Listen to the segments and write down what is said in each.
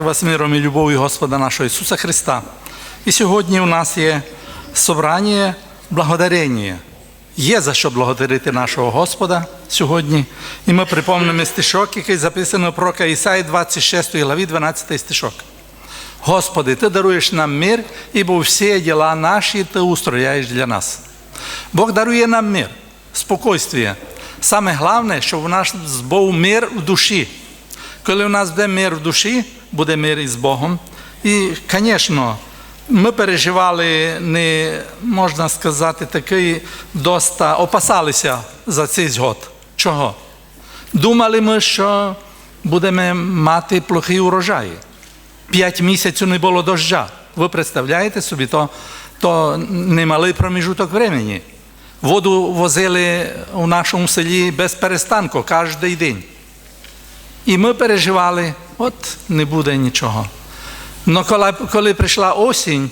Вас миром і любов'ю Господа нашого Ісуса Христа. І сьогодні у нас є собрання благодарення. Є за що благодарити нашого Господа сьогодні. І ми припомнимо стишок, який записано про Ісаї 26 главі 12 стишок. Господи, Ти даруєш нам мир, ібо всі діла наші Ти устрояєш для нас. Бог дарує нам мир, спокойствие. Саме головне, щоб у нас був мир в душі. Коли у нас буде мир в душі, буде мир із Богом. І, звісно, ми переживали, не можна сказати, такий доста опасалися за цей год. Чого? Думали ми, що будемо мати плохий урожай. П'ять місяців не було дождя. Ви представляєте собі, то, то немалий проміжуток времени. Воду возили у нашому селі без перестанку кожен день. І ми переживали, от не буде нічого. Але коли, коли прийшла осінь,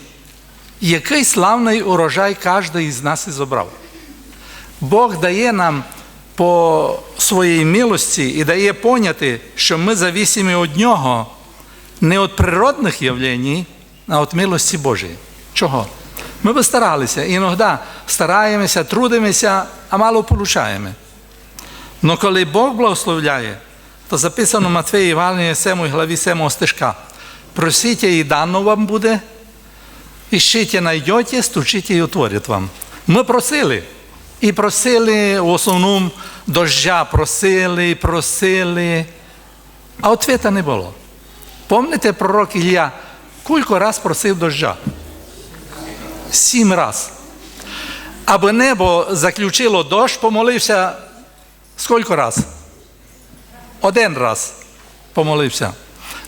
який славний урожай кожен із нас і зобрав. Бог дає нам по своїй милості і дає поняти, що ми зависимі від Нього не від природних явлень, а від милості Божої. Чого? Ми би старалися, іноді стараємося, трудимося, а мало получаємо. Но коли Бог благословляє, то записано в Матвеї Івангелії 7 главі 7 стишка. Просіть і дано вам буде, іщите, найдете, стучите і отворять вам. Ми просили. І просили в основному дождя, просили, просили, а ответа не було. Помните, пророк Ілля кілька раз просив дождя? Сім раз. Аби небо заключило дощ, помолився скільки раз? Один раз помолився.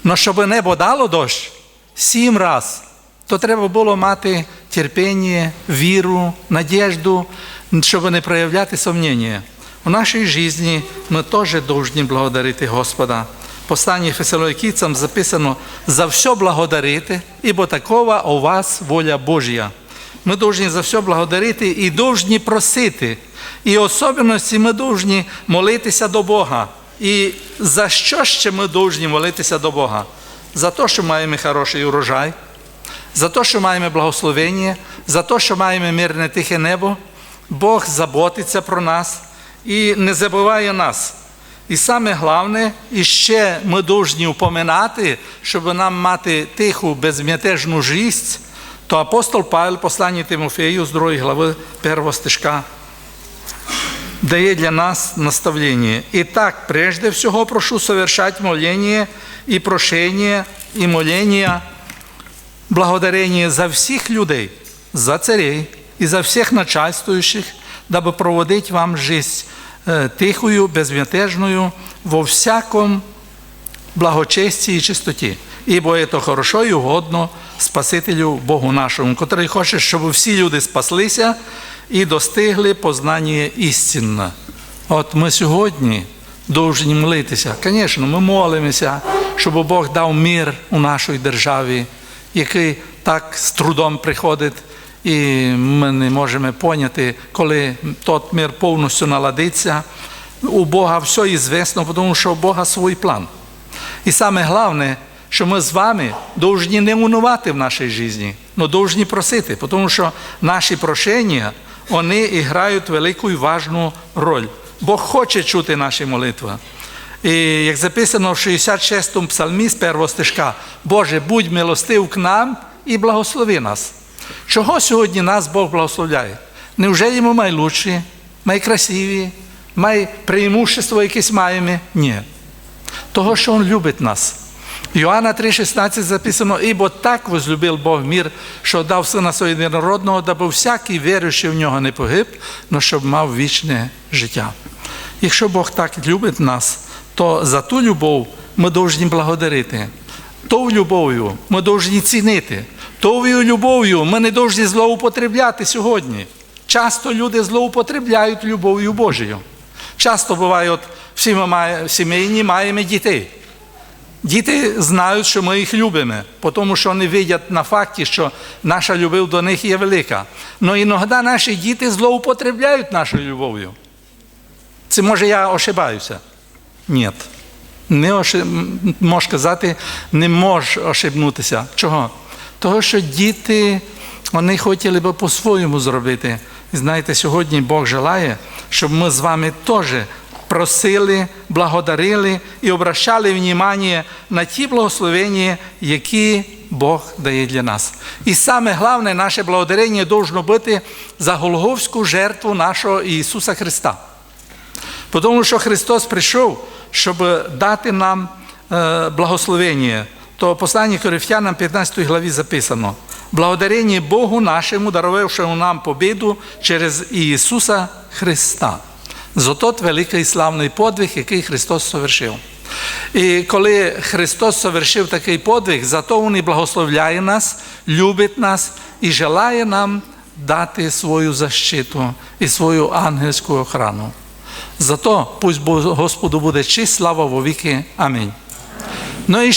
Но щоб небо дало дощ сім раз, то треба було мати терпіння, віру, надіжду, щоб не проявляти сумніння. У нашій житті ми теж повинні благодарити Господа. Посланні Фесалоїкійцям записано за все благодарити, ібо такова у вас воля Божя. Ми повинні за все благодарити і повинні просити. І особливості ми повинні молитися до Бога. І за що ще ми повинні молитися до Бога? За те, що маємо хороший урожай, за те, що маємо благословення, за те, що маємо мирне тихе небо. Бог заботиться про нас і не забуває нас. І саме головне, і ще ми повинні упоминати, щоб нам мати тиху, безмятежну жисть, то апостол Павел, посланні Тимофею з 2 глави 1 стишка, дає для нас наставление. Итак, прежде всего прошу совершать моление и прошение, и моление, благодарение за всіх людей, за царей і за всіх начальствуючих, даби проводить вам жизнь е, тихою, безмятежною, во всяком благочесті і чистоті. Ібо це хорошо і угодно Спасителю Богу нашому, котрий хоче, щоб всі люди спаслися і достигли познання істинне. От ми сьогодні повинні молитися. Звісно, ми молимося, щоб Бог дав мир у нашій державі, який так з трудом приходить, і ми не можемо поняти, коли тот мир повністю наладиться. У Бога все ізвісно, тому що у Бога свій план. І саме головне, що ми з вами повинні не унувати в нашій житті, але повинні просити, тому що наші прошення, вони грають велику і важну роль. Бог хоче чути наші молитви. І як записано в 66-му псалмі з першого стишка, Боже, будь милостив к нам і благослови нас. Чого сьогодні нас Бог благословляє? Невже йому найлучші, найкрасиві, май преимущество якесь маємо? Ні. Того, що Він любить нас. Йоанна 3,16 записано, ібо так возлюбив Бог мір, що дав сина свого єдинородного, даби всякий віруючий в нього не погиб, но щоб мав вічне життя. Якщо Бог так любить нас, то за ту любов ми повинні благодарити. Тою любов'ю ми повинні цінити. Тою любов'ю ми не повинні злоупотребляти сьогодні. Часто люди злоупотребляють любов'ю Божою. Часто буває, от всі ми має, сімейні маємо дітей. Діти знають, що ми їх любимо, тому що вони видять на факті, що наша любов до них є велика. Але іноді наші діти злоупотребляють нашою любов'ю. Це може я ошибаюся? Ні. не ошиб... можеш казати, не можеш ошибнутися. Чого? Того, що діти вони хотіли би по-своєму зробити. І знаєте, сьогодні Бог желає, щоб ми з вами теж просили, благодарили і обращали внимание на ті благословення, які Бог дає для нас. І саме головне, наше благодарення должно бути за Голговську жертву нашого Ісуса Христа. Тому що Христос прийшов, щоб дати нам е, благословення. То в посланні Коринфянам 15 главі записано: Благодарення Богу нашому, даровавшому нам побіду через Ісуса Христа. За тот великий славний подвиг, який Христос совершив. І коли Христос совершив такий подвиг, зато Він і благословляє нас, любить нас і желає нам дати свою защиту і свою ангельську охрану. Зато пусть Господу буде честь, слава во віки. Амінь. Ну